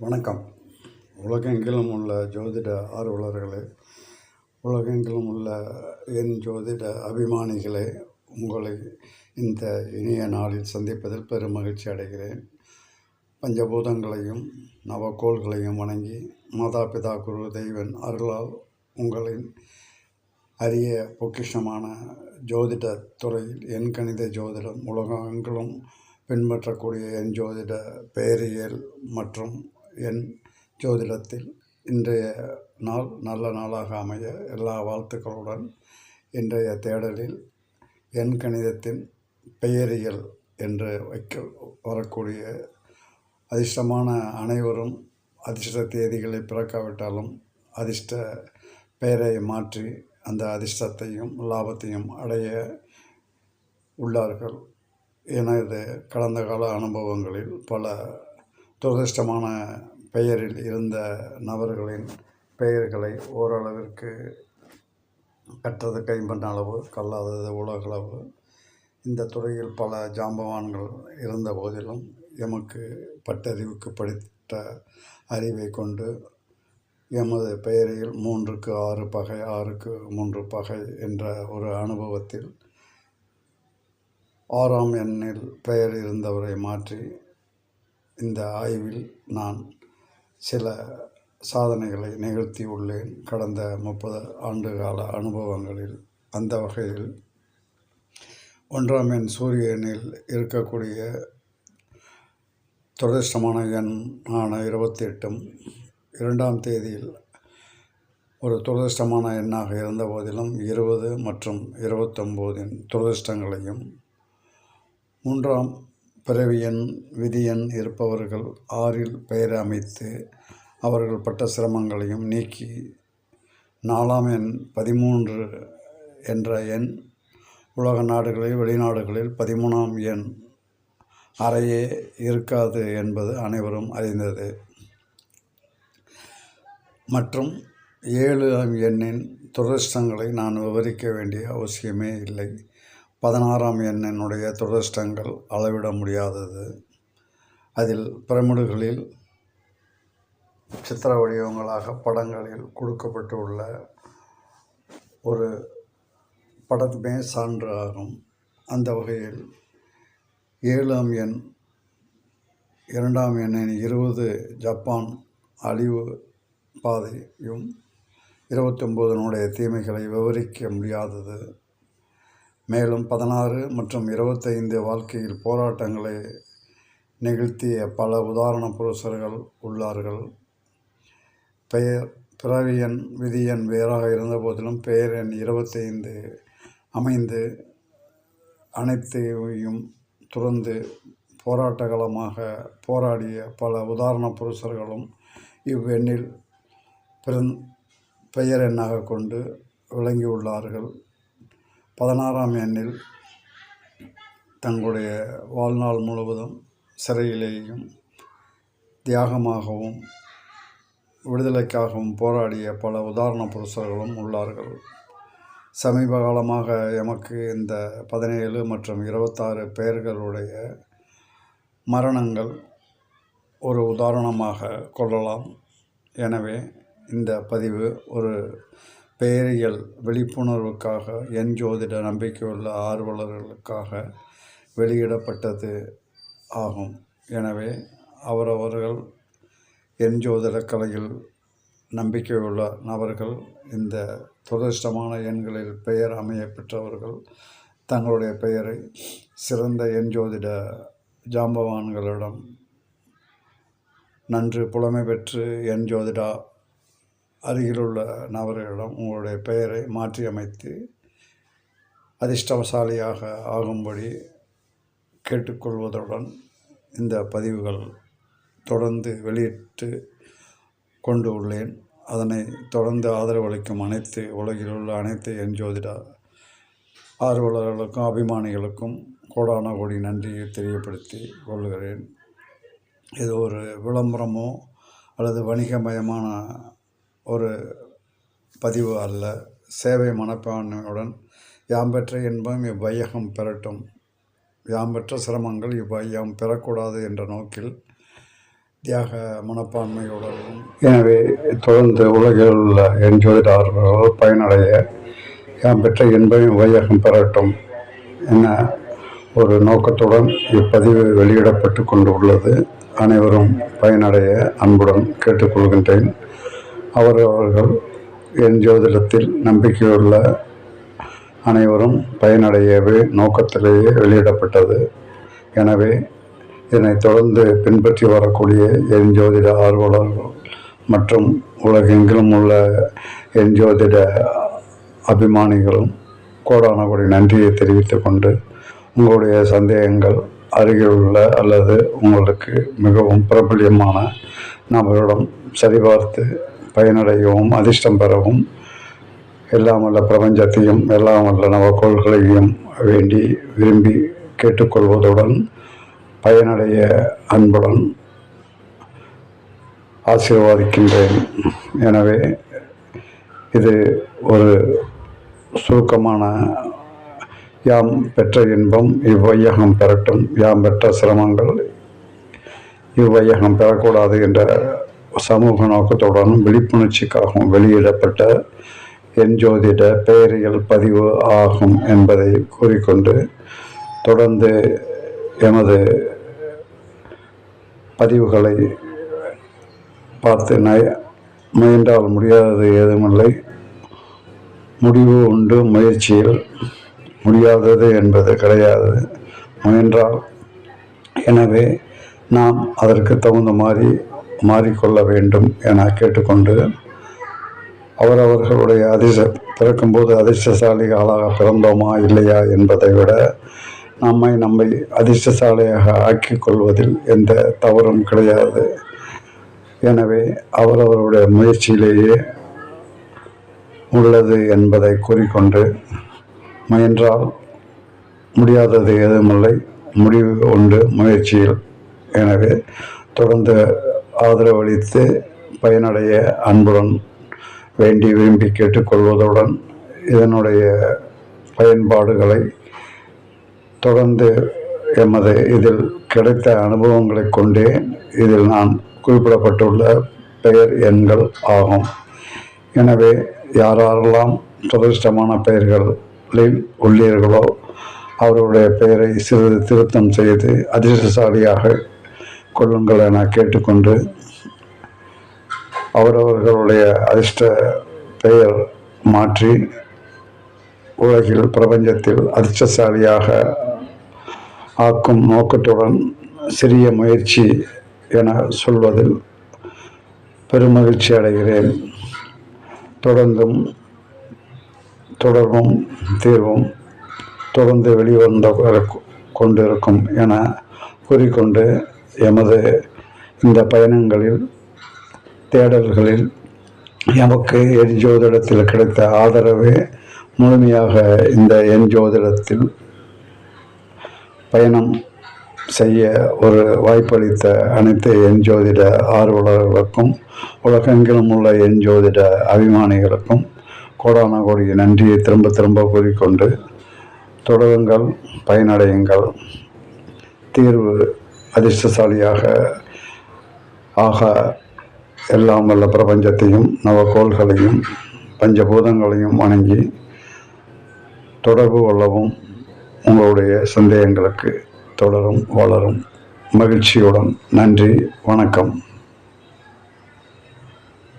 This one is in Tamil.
வணக்கம். உலகெங்கிலும் உள்ள ஜோதிட ஆர்வலர்களே உலகெங்கிலும் உள்ள என் ஜோதிட அபிமானிகளே உங்களை இந்த இனிய நாளில் சந்திப்பதில் பெரும் மகிழ்ச்சி அடைகிறேன். பஞ்சபூதங்களையும் நவக்கோள்களையும் வணங்கி மாதா பிதா குரு தெய்வன் அருளால் உங்களின் அரிய பொக்கிஷமான ஜோதிட துறையில் என் கணித ஜோதிடம் உலகங்களும் பின்பற்றக்கூடிய என் ஜோதிட பெயரியல் மற்றும் என் ஜோதிடத்தில் இன்றைய நாள் நல்ல நாளாக அமைய எல்லா வாழ்த்துக்களுடன் இன்றைய தேடலில் என் கணிதத்தின் பெயரியல் என்று வைக்க வரக்கூடிய அதிர்ஷ்டமான அனைவரும் அதிர்ஷ்ட தேதிகளை பிறக்காவிட்டாலும் அதிர்ஷ்ட பெயரை மாற்றி அந்த அதிர்ஷ்டத்தையும் லாபத்தையும் அடைய உள்ளார்கள். எனது கடந்த கால அனுபவங்களில் பல துரதிர்ஷ்டமான பெயரில் இருந்த நபர்களின் பெயர்களை ஓரளவிற்கு கற்றது கைம்பண்ண அளவு கல்லாதது உலகளவு இந்த துறையில் பல ஜாம்பவான்கள் இருந்த போதிலும் எமக்கு பட்டறிவுக்கு படித்த அறிவை கொண்டு எமது பெயரில் மூன்றுக்கு ஆறு பகை ஆறுக்கு மூன்று பகை என்ற ஒரு அனுபவத்தில் ஆறாம் எண்ணில் பெயர் இருந்தவரை மாற்றி இந்த ஆய்வில் நான் சில சாதனைகளை நிகழ்த்தி உள்ளேன். கடந்த முப்பது ஆண்டு கால அனுபவங்களில் அந்த வகையில் ஒன்றாம் எண் சூரியனில் இருக்கக்கூடிய துரதிர்ஷ்டமான எண் ஆன இருபத்தி எட்டும் இரண்டாம் தேதியில் ஒரு துரதிருஷ்டமான எண்ணாக இருந்த போதிலும் இருபது மற்றும் இருபத்தொம்போதின் துரதிருஷ்டங்களையும் மூன்றாம் பிறவியன் விதியன் இருப்பவர்கள் ஆறில் பெயர் அமைத்து அவர்கள் பட்ட சிரமங்களையும் நீக்கி நாலாம் எண் பதிமூன்று என்ற எண் உலக நாடுகளில் வெளிநாடுகளில் பதிமூணாம் எண் அறையே இருக்காது என்பது அனைவரும் அறிந்தது. மற்றும் ஏழு எண்ணின் துரதிர்ஷ்டங்களை நான் விவரிக்க வேண்டிய அவசியமே இல்லை. பதினாறாம் எண்ணினுடைய துரதிர்ஷ்டங்கள் அளவிட முடியாதது. அதில் பிரமிடுகளில் சித்திர வடிவங்களாக படங்களில் கொடுக்கப்பட்டுள்ள ஒரு படத்துமே சான்று ஆகும் அந்த வகையில் ஏழாம் எண் இரண்டாம் எண்ணின் இருபது ஜப்பான் அழிவு பாதையும் இருபத்தொம்போதனுடைய தீமைகளை விவரிக்க முடியாதது. மேலும் பதினாறு மற்றும் இருபத்தைந்து வாழ்க்கையில் போராட்டங்களை நிகழ்த்திய பல உதாரண புருஷர்கள் உள்ளார்கள். பெயர் பிறவியன் விதியன் வேறாக இருந்த போதிலும் பெயர் எண் இருபத்தைந்து அமைந்து அனைத்தையும் துறந்து போராட்டகளமாக போராடிய பல உதாரண புருஷர்களும் இவ்வெண்ணில் பிறந் பெயர் எண்ணாக கொண்டு விளங்கியுள்ளார்கள். பதினாறாம் எண்ணில் தங்களுடைய வாழ்நாள் முழுவதும் சிறையிலேயும் தியாகமாகவும் விடுதலைக்காகவும் போராடிய பல உதாரண புருஷர்களும் உள்ளார்கள். சமீப காலமாக எமக்கு இந்த பதினேழு மற்றும் இருபத்தாறு பெயர்களுடைய மரணங்கள் ஒரு உதாரணமாக கொள்ளலாம். எனவே இந்த பதிவு ஒரு பெயரியல் விழிப்புணர்வுக்காக என் ஜோதிட நம்பிக்கையுள்ள ஆர்வலர்களுக்காக வெளியிடப்பட்டது ஆகும். எனவே அவரவர்கள் என் ஜோதிட கலையில் நம்பிக்கையுள்ள நபர்கள் இந்த துரதிருஷ்டமான எண்களில் பெயர் அமைய பெற்றவர்கள் தங்களுடைய பெயரை சிறந்த எண் ஜோதிட ஜாம்பவான்களிடம் நன்று புலமை பெற்று என் ஜோதிடா அருகிலுள்ள நபர்களிடம் உங்களுடைய பெயரை மாற்றி அமைத்து அதிர்ஷ்டவசாலியாக ஆகும்படி கேட்டுக்கொள்வதுடன் இந்த பதிவுகள் தொடர்ந்து வெளியிட்டு கொண்டு உள்ளேன். அதனை தொடர்ந்து ஆதரவளிக்கும் அனைத்து உலகில் உள்ள அனைத்து என் ஜோதிட ஆர்வலர்களுக்கும் அபிமானிகளுக்கும் கோடான கோடி நன்றியை தெரியப்படுத்தி கொள்கிறேன். இது ஒரு விளம்பரமோ அல்லது வணிகமயமான ஒரு பதிவு அல்ல. சேவை மனப்பான்மையுடன் யாம்பெற்ற இன்பம் இவ்வையகம் பெறட்டும். யாம்பெற்ற சிரமங்கள் இவ்வையம் பெறக்கூடாது என்ற நோக்கில் தியாக மனப்பான்மையுடனும் எனவே தொடர்ந்து உலகில் உள்ள என் ஜோதிடார்கள் பயனடைய யாம் பெற்ற இன்பம் இவ்வையகம் பெறட்டும் என ஒரு நோக்கத்துடன் இப்பதிவு வெளியிடப்பட்டு கொண்டு உள்ளது அனைவரும் பயனடைய அன்புடன் கேட்டுக்கொள்கின்றேன். அவரவர்கள் என் ஜோதிடத்தில் நம்பிக்கையுள்ள அனைவரும் பயனடையவே நோக்கத்திலேயே வெளியிடப்பட்டது. எனவே இதனை தொடர்ந்து பின்பற்றி வரக்கூடிய என் ஜோதிட ஆர்வலர்கள் மற்றும் உலகெங்கிலும் உள்ள என் ஜோதிட அபிமானிகளும் கோடான கோடி நன்றியை தெரிவித்து கொண்டு உங்களுடைய சந்தேகங்கள் அருகில் உள்ள அல்லது உங்களுக்கு மிகவும் பிரபல்யமான நபரிடம் சரிபார்த்து பயனடையவும் அதிர்ஷ்டம் பெறவும் எல்லாம் வல்ல பிரபஞ்சத்தையும் எல்லாம் வல்ல நவக்கோள்களையும் வேண்டி விரும்பி கேட்டுக்கொள்வதுடன் பயனடைய அன்புடன் ஆசீர்வாதிக்கின்றேன். எனவே இது ஒரு சுருக்கமான யாம் பெற்ற இன்பம் இவ்வையகம் பெறட்டும். யாம் பெற்ற சிரமங்கள் இவ்வையகம் பெறக்கூடாது என்ற சமூக நோக்கத்துடனும் விழிப்புணர்ச்சிக்காகவும் வெளியிடப்பட்ட என் ஜோதிட பெயரியல் பதிவு ஆகும் என்பதை கூறிக்கொண்டு தொடர்ந்து எமது பதிவுகளை பார்த்து நய முயன்றால் முடியாதது ஏதுமில்லை. முடிவு உண்டு முயற்சியில் முடியாதது என்பது கிடையாது. முயன்றால் எனவே நாம் அதற்கு தகுந்த மாதிரி மாறிக்கொள்ள வேண்டும் என கேட்டுக்கொண்டு அவரவர்களுடைய அதிர்ஷ்ட பிறக்கும்போது அதிர்ஷ்டசாலிகளாக பிறந்தோமா இல்லையா என்பதை விட நம்மை நம்மை அதிர்ஷ்டசாலியாக ஆக்கிக் கொள்வதில் எந்த தவறும் கிடையாது. எனவே அவரவருடைய முயற்சியிலேயே உள்ளது என்பதை கூறிக்கொண்டு முயன்றால் முடியாதது எதுவுமில்லை முடிவு உண்டு முயற்சியில். எனவே தொடர்ந்து ஆதரவளித்து பயனடைய அன்புடன் வேண்டி விரும்பி கேட்டுக்கொள்வதுடன் இதனுடைய பயன்பாடுகளை தொடர்ந்து எமது இதில் கிடைத்த அனுபவங்களைக் கொண்டே இதில் நான் குறிப்பிடப்பட்டுள்ள பெயர் எண்கள் ஆகும். எனவே யாரெல்லாம் துரதிர்ஷ்டமான பெயர்களில் உள்ளீர்களோ அவர்களுடைய பெயரை சிறிது திருத்தம் செய்து அதிர்ஷ்டசாலியாக கொள்ளுங்கள் என கேட்டுக்கொண்டு அவரவர்களுடைய அதிர்ஷ்ட பெயர் மாற்றி உலகில் பிரபஞ்சத்தில் அதிர்ஷ்டசாலியாக ஆக்கும் நோக்கத்துடன் சிறிய முயற்சி என சொல்வதில் பெருமகிழ்ச்சி அடைகிறேன். தொடர்ந்தும் தொடர்பும் தீர்வும் தொடர்ந்து வெளிவந்த கொண்டிருக்கும் என கூறிக்கொண்டு எமது இந்த பயணங்களில் தேடல்களில் எமக்கு என் ஜோதிடத்தில் கிடைத்த ஆதரவே முழுமையாக இந்த என் ஜோதிடத்தில் பயணம் செய்ய ஒரு வாய்ப்பளித்த அனைத்து என் ஜோதிட ஆர்வலர்களுக்கும் உலகெங்கிலும் உள்ள என் ஜோதிட அபிமானிகளுக்கும் கோடான கோடி நன்றியை திரும்ப திரும்ப கூறிக்கொண்டு தொடருங்கள் பயனடையுங்கள். தீர்வு அதிர்ஷ்டசாலியாக ஆக எல்லாம் வல்ல பிரபஞ்சத்தையும் நவகோள்களையும் பஞ்சபூதங்களையும் வணங்கி தொடர்பு கொள்ளவும் உங்களுடைய சந்தேகங்களுக்கு தொடரும் வளரும். மகிழ்ச்சியுடன் நன்றி வணக்கம்.